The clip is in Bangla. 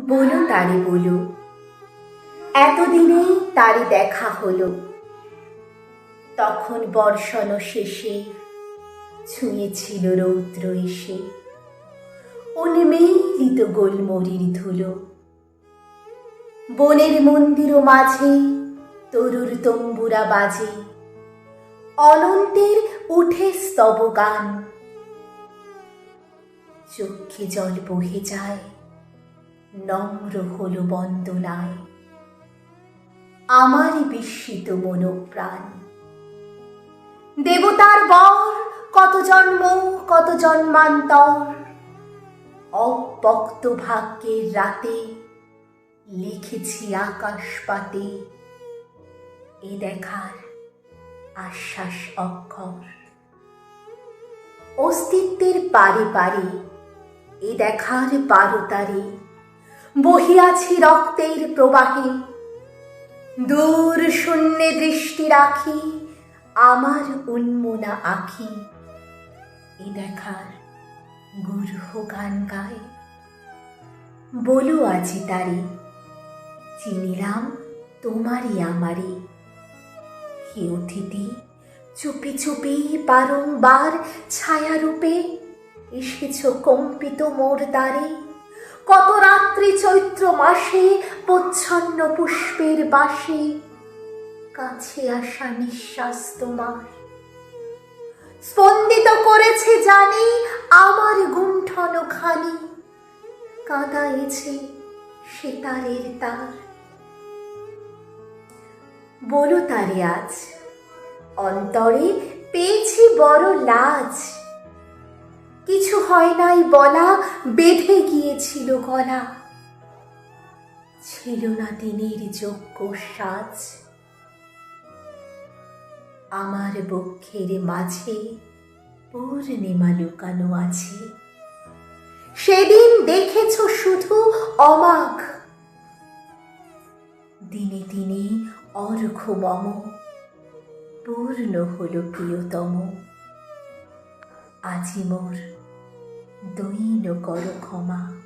বলো তারে বলো। এতদিনেই তারে দেখা হলো। তখন বর্ষণ শেষে ছুঁয়েছিল রৌদ্র এসে। উন্মেলিত গোলমরির ধুলো। বনের মন্দির মাঝে, তরুর তম্বুরা বাজে। অনন্তের উঠে স্তব গান চক্ষে জল বহে যায়। নম্র হল বন্দনায়। আমার বিস্মিত মনোপ্রাণ। দেবতার বর, কত জন্ম, কত জন্মান্তর। অব্যক্ত ভাগ্যের রাতে লিখেছি আকাশ পাতে এ দেখার আশ্বাস অক্ষর। অস্তিত্বের পারে পারে এ দেখার পারতারে বহিয়াছি রক্তের প্রবাহে। দূর শূন্যে দৃষ্টি রাখি আমার উন্মনা আখি। এ দেখার গুরুহ গান গায়। বলো আজি তারে, চিনিলাম তোমারই আমারই হে অতিথি, চুপি চুপি বারংবার ছায়ারূপে এসেছ কম্পিত মোর দ্বারে। চৈত্র মাসে প্রচ্ছন্ন পুষ্পের বাসে কাছে আসা নিঃশ্বাস তোমার স্পন্দিত করেছে জানি আমার গুণ্ঠন খানি কাঁদাইছে সেতারের তার। বলো তারে আজ, অন্তরে পেয়েছি বড় লাজ। কিছু হয় নাই বলা, বেঁধে গিয়েছিল গলা। ছিল না দিনের যোগ্য সাজ। আমার বক্ষের মাঝে পূর্ণিমা লুকানো আছে। সেদিন দেখেছ শুধু অমাঘ। দিনে দিনে অর্ঘ মম পূর্ণ হল প্রিয়তম। আজি মোর দৈন কর ক্ষমা।